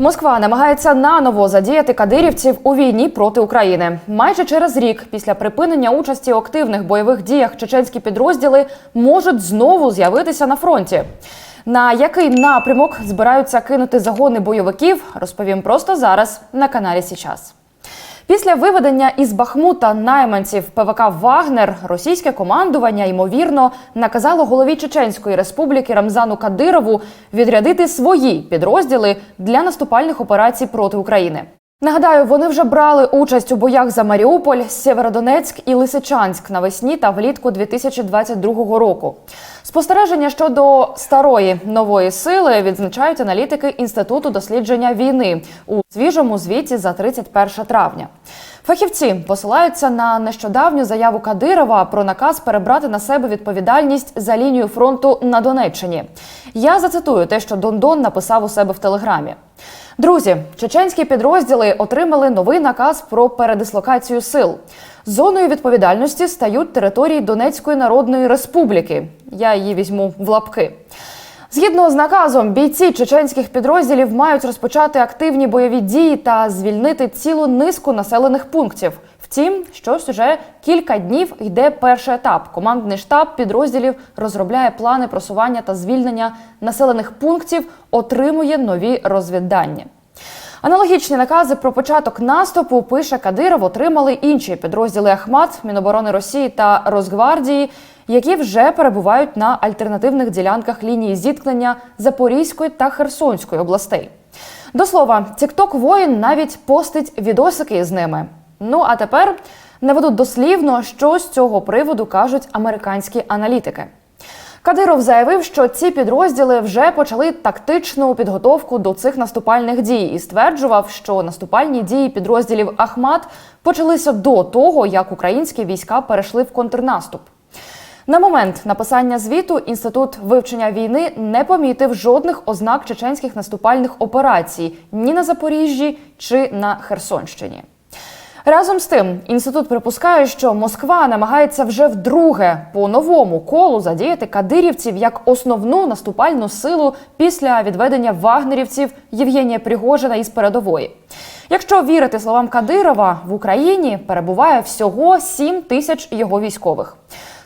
Москва намагається наново задіяти кадирівців у війні проти України. Майже через рік після припинення участі у активних бойових діях чеченські підрозділи можуть знову з'явитися на фронті. На який напрямок збираються кинути загони бойовиків, розповім просто зараз на каналі Січас. Після виведення із Бахмута найманців ПВК Вагнер російське командування ймовірно наказало голові Чеченської республіки Рамзану Кадирову відрядити свої підрозділи для наступальних операцій проти України. Нагадаю, вони вже брали участь у боях за Маріуполь, Сєвєродонецьк і Лисичанськ навесні та влітку 2022 року. Спостереження щодо старої нової сили відзначають аналітики Інституту дослідження війни у свіжому звіті за 31 травня. Фахівці посилаються на нещодавню заяву Кадирова про наказ перебрати на себе відповідальність за лінію фронту на Донеччині. Я зацитую те, що Дондон написав у себе в телеграмі. Друзі, чеченські підрозділи отримали новий наказ про передислокацію сил. Зоною відповідальності стають території Донецької Народної Республіки. Я її візьму в лапки. Згідно з наказом, бійці чеченських підрозділів мають розпочати активні бойові дії та звільнити цілу низку населених пунктів. Втім, щось уже кілька днів йде перший етап. Командний штаб підрозділів розробляє плани просування та звільнення населених пунктів, отримує нові розвіддані. Аналогічні накази про початок наступу пише Кадиров отримали інші підрозділи Ахмат, Міноборони Росії та Росгвардії, які вже перебувають на альтернативних ділянках лінії зіткнення Запорізької та Херсонської областей. До слова, Тікток воїн навіть постить відосики з ними. Ну а тепер наведу дослівно, що з цього приводу кажуть американські аналітики. Кадиров заявив, що ці підрозділи вже почали тактичну підготовку до цих наступальних дій і стверджував, що наступальні дії підрозділів Ахмат почалися до того, як українські війська перейшли в контрнаступ. На момент написання звіту інститут вивчення війни не помітив жодних ознак чеченських наступальних операцій ні на Запоріжжі чи на Херсонщині. Разом з тим, інститут припускає, що Москва намагається вже вдруге по новому колу задіяти кадирівців як основну наступальну силу після відведення вагнерівців Євгенія Пригожина із передової. Якщо вірити словам Кадирова, в Україні перебуває всього 7 тисяч його військових.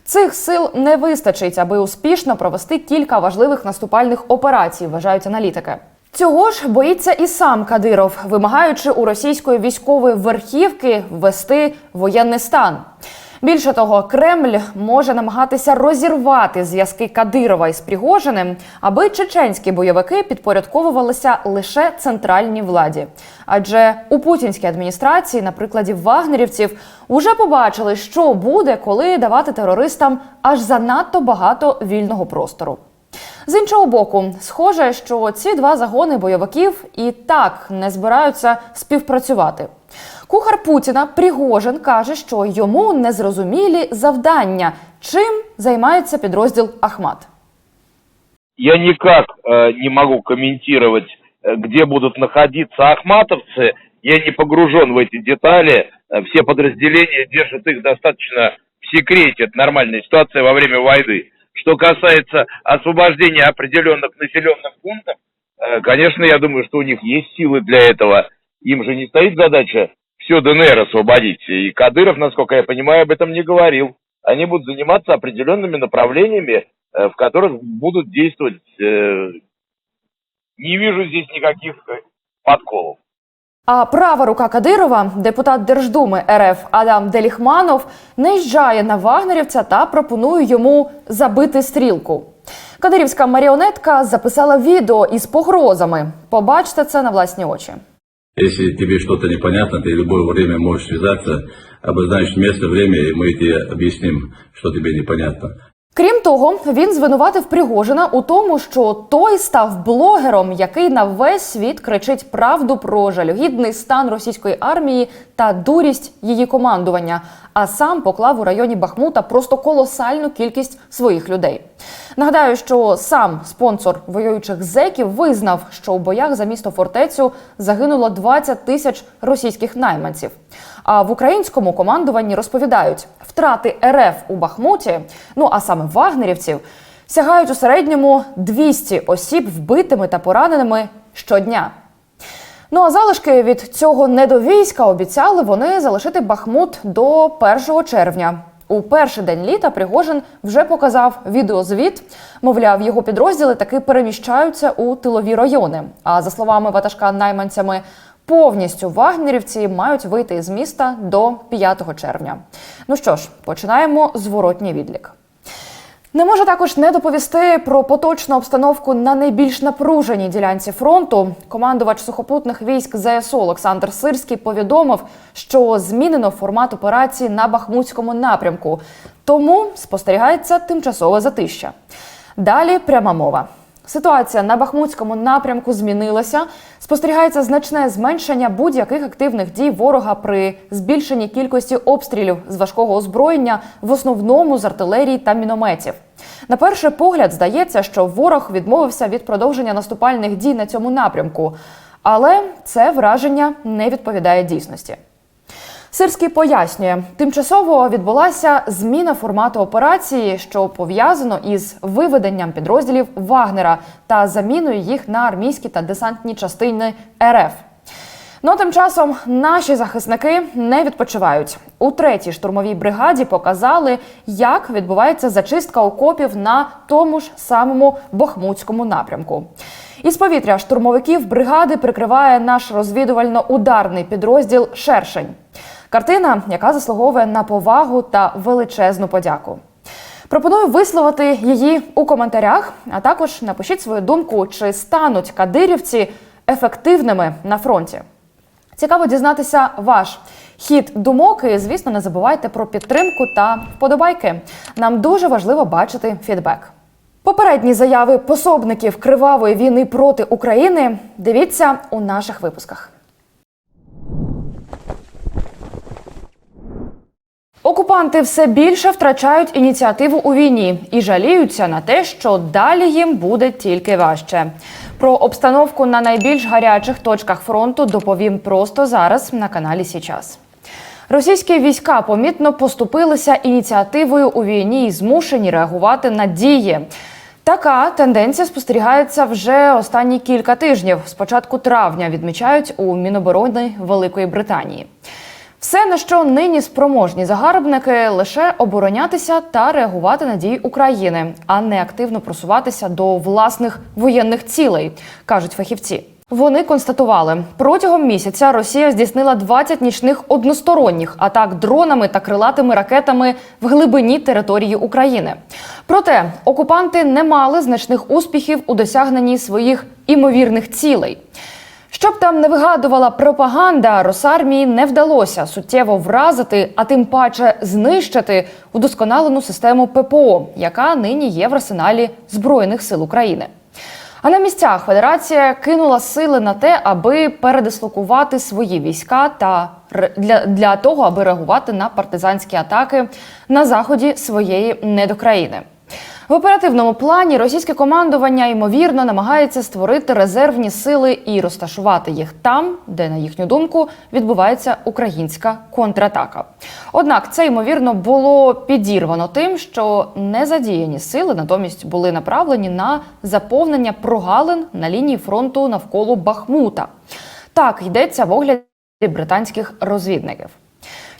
Цих сил не вистачить, аби успішно провести кілька важливих наступальних операцій, вважають аналітики. Цього ж боїться і сам Кадиров, вимагаючи у російської військової верхівки ввести воєнний стан. Більше того, Кремль може намагатися розірвати зв'язки Кадирова із Пригожиним, аби чеченські бойовики підпорядковувалися лише центральній владі. Адже у путінській адміністрації, на прикладі вагнерівців, уже побачили, що буде, коли давати терористам аж занадто багато вільного простору. З іншого боку, схоже, що ці два загони бойовиків і так не збираються співпрацювати. Кухар Путіна Пригожин каже, що йому незрозумілі завдання, чим займається підрозділ Ахмат. Я никак э, не могу комментировать, э, где будут находиться ахматовцы. Я не погружен в эти детали. Э, Все подразделения держат их достаточно в секрете. Это нормальная ситуация во время войны. Что касается освобождения определенных населенных пунктов, э, конечно, я думаю, что у них есть силы для этого. Им же не стоит задача все ДНР освободить. И Кадыров, насколько я понимаю, об этом не говорил. Они будут заниматься определенными направлениями, э, в которых будут действовать. э, Не вижу здесь никаких э, подколов. А права рука Кадирова, депутат Держдуми РФ Адам Деліхманов, наїжджає на вагнерівця та пропонує йому забити стрілку. Кадирівська маріонетка записала відео із погрозами. Побачте це на власні очі. Если тебе что-то непонятно, ты в любое время можешь связаться, обозначить место, время, и мы тебе объясним, что тебе непонятно. Крім того, він звинуватив Пригожина у тому, що той став блогером, який на весь світ кричить правду про жалюгідний стан російської армії та дурість її командування, а сам поклав у районі Бахмута просто колосальну кількість своїх людей. Нагадаю, що сам спонсор воюючих зеків визнав, що у боях за місто фортецю загинуло 20 тисяч російських найманців. А в українському командуванні розповідають, втрати РФ у Бахмуті, ну а саме вагнерівців, сягають у середньому 200 осіб вбитими та пораненими щодня. Ну а залишки від цього недовійська обіцяли вони залишити Бахмут до 1 червня. У перший день літа Пригожин вже показав відеозвіт. Мовляв, його підрозділи таки переміщаються у тилові райони. А за словами ватажка найманцями, повністю вагнерівці мають вийти з міста до 5 червня. Ну що ж, починаємо зворотній відлік. Не можу також не доповісти про поточну обстановку на найбільш напруженій ділянці фронту. Командувач сухопутних військ ЗСУ Олександр Сирський повідомив, що змінено формат операції на Бахмутському напрямку, тому спостерігається тимчасове затища. Далі пряма мова. Ситуація на Бахмутському напрямку змінилася. Спостерігається значне зменшення будь-яких активних дій ворога при збільшенні кількості обстрілів з важкого озброєння, в основному з артилерії та мінометів. На перший погляд здається, що ворог відмовився від продовження наступальних дій на цьому напрямку, але це враження не відповідає дійсності. Сирський пояснює, тимчасово відбулася зміна формату операції, що пов'язано із виведенням підрозділів Вагнера та заміною їх на армійські та десантні частини РФ. Ну тим часом наші захисники не відпочивають. У третій штурмовій бригаді показали, як відбувається зачистка окопів на тому ж самому Бахмутському напрямку. Із повітря штурмовиків бригади прикриває наш розвідувально-ударний підрозділ Шершень. Картина, яка заслуговує на повагу та величезну подяку. Пропоную висловити її у коментарях, а також напишіть свою думку, чи стануть кадирівці ефективними на фронті. Цікаво дізнатися ваш хід думок. І, звісно, не забувайте про підтримку та вподобайки. Нам дуже важливо бачити фідбек. Попередні заяви пособників кривавої війни проти України дивіться у наших випусках. Окупанти все більше втрачають ініціативу у війні і жаліються на те, що далі їм буде тільки важче. Про обстановку на найбільш гарячих точках фронту доповім просто зараз на каналі Січас. Російські війська помітно поступилися ініціативою у війні і змушені реагувати на дії. Така тенденція спостерігається вже останні кілька тижнів. З початку травня відмічають у Міноборони Великої Британії. Все, на що нині спроможні загарбники, лише оборонятися та реагувати на дії України, а не активно просуватися до власних воєнних цілей, кажуть фахівці. Вони констатували, протягом місяця Росія здійснила 20 нічних односторонніх атак дронами та крилатими ракетами в глибині території України. Проте окупанти не мали значних успіхів у досягненні своїх імовірних цілей. Щоб там не вигадувала пропаганда, Росармії не вдалося суттєво вразити, а тим паче знищити удосконалену систему ППО, яка нині є в арсеналі Збройних сил України. А на місцях Федерація кинула сили на те, аби передислокувати свої війська та для, для того, аби реагувати на партизанські атаки на заході своєї недокраїни. В оперативному плані російське командування ймовірно намагається створити резервні сили і розташувати їх там, де, на їхню думку, відбувається українська контратака. Однак це ймовірно було підірвано тим, що незадіяні сили натомість були направлені на заповнення прогалин на лінії фронту навколо Бахмута. Так йдеться в огляді британських розвідників.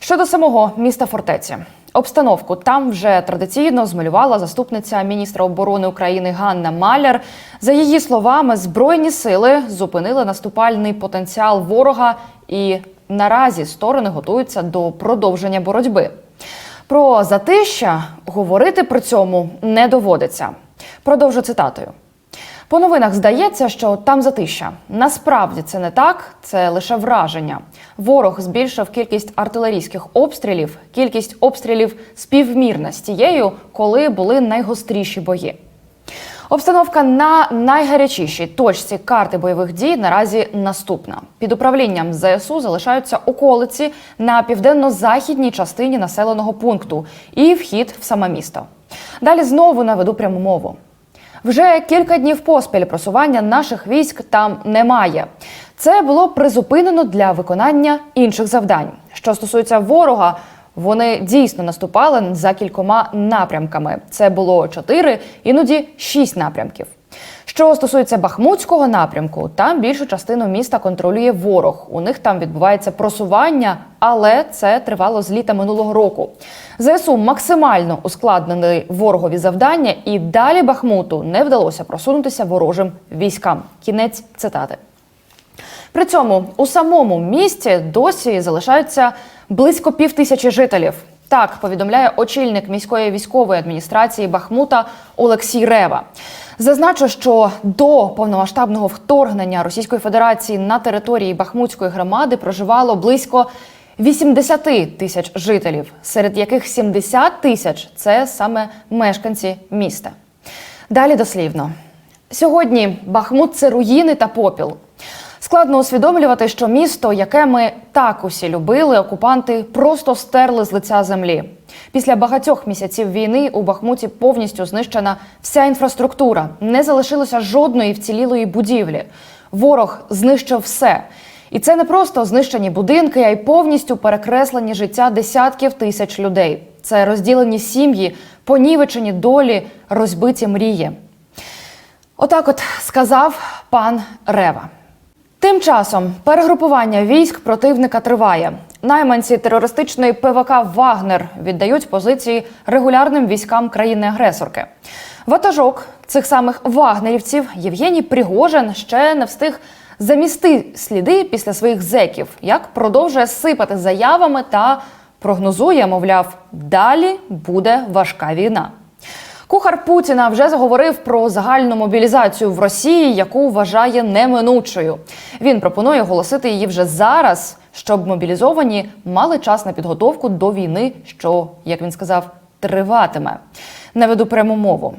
Щодо самого міста фортеці, обстановку там вже традиційно змалювала заступниця міністра оборони України Ганна Маляр. За її словами, збройні сили зупинили наступальний потенціал ворога, і наразі сторони готуються до продовження боротьби. Про затища говорити при цьому не доводиться. Продовжу цитатою. По новинах здається, що там затища. Насправді це не так, це лише враження. Ворог збільшив кількість артилерійських обстрілів, кількість обстрілів співмірна з тією, коли були найгостріші бої. Обстановка на найгарячішій точці карти бойових дій наразі наступна. Під управлінням ЗСУ залишаються околиці на південно-західній частині населеного пункту і вхід в саме місто. Далі знову наведу пряму мову. Вже кілька днів поспіль просування наших військ там немає. Це було призупинено для виконання інших завдань. Що стосується ворога, вони дійсно наступали за кількома напрямками. Це було чотири, іноді шість напрямків. Що стосується Бахмутського напрямку, там більшу частину міста контролює ворог. У них там відбувається просування, але це тривало з літа минулого року. ЗСУ максимально ускладнили ворогові завдання, і далі Бахмуту не вдалося просунутися ворожим військам. Кінець цитати. При цьому у самому місті досі залишаються близько пів тисячі жителів. Так повідомляє очільник міської військової адміністрації Бахмута Олексій Рева. Зазначу, що до повномасштабного вторгнення Російської Федерації на території Бахмутської громади проживало близько 80 тисяч жителів, серед яких 70 тисяч це саме мешканці міста. Далі дослівно. Сьогодні Бахмут це руїни та попіл. Складно усвідомлювати, що місто, яке ми так усі любили, окупанти просто стерли з лиця землі. Після багатьох місяців війни у Бахмуті повністю знищена вся інфраструктура. Не залишилося жодної вцілілої будівлі. Ворог знищив все. І це не просто знищені будинки, а й повністю перекреслені життя десятків тисяч людей. Це розділені сім'ї, понівечені долі, розбиті мрії. Отак, от сказав пан Рева. Тим часом перегрупування військ противника триває. Найманці терористичної ПВК Вагнер віддають позиції регулярним військам країни-агресорки. Ватажок цих самих вагнерівців Євгеній Пригожин ще не встиг замісти сліди після своїх зеків, як продовжує сипати заявами та прогнозує, мовляв, далі буде важка війна. Кухар Путіна вже заговорив про загальну мобілізацію в Росії, яку вважає неминучою. Він пропонує оголосити її вже зараз, щоб мобілізовані мали час на підготовку до війни, що, як він сказав, триватиме. Наведу пряму мову.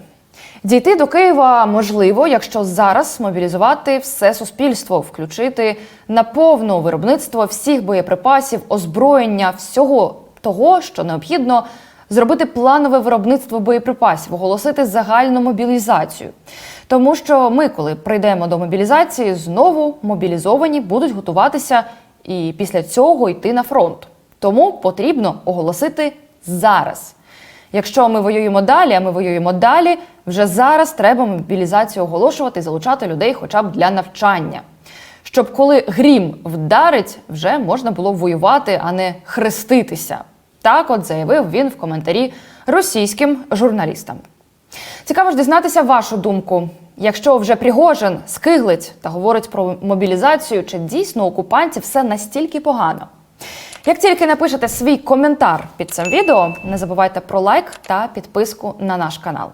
Дійти до Києва можливо, якщо зараз мобілізувати все суспільство, включити на повну виробництво всіх боєприпасів, озброєння, всього того, що необхідно зробити планове виробництво боєприпасів, оголосити загальну мобілізацію. Тому що ми, коли прийдемо до мобілізації, знову мобілізовані будуть готуватися і після цього йти на фронт. Тому потрібно оголосити зараз. Якщо ми воюємо далі, а ми воюємо далі, вже зараз треба мобілізацію оголошувати і залучати людей хоча б для навчання. Щоб коли грім вдарить, вже можна було воювати, а не хреститися. Так от заявив він в коментарі російським журналістам. Цікаво ж дізнатися вашу думку. Якщо вже Пригожин скиглить та говорить про мобілізацію, чи дійсно окупантів все настільки погано? Як тільки напишете свій коментар під цим відео, не забувайте про лайк та підписку на наш канал.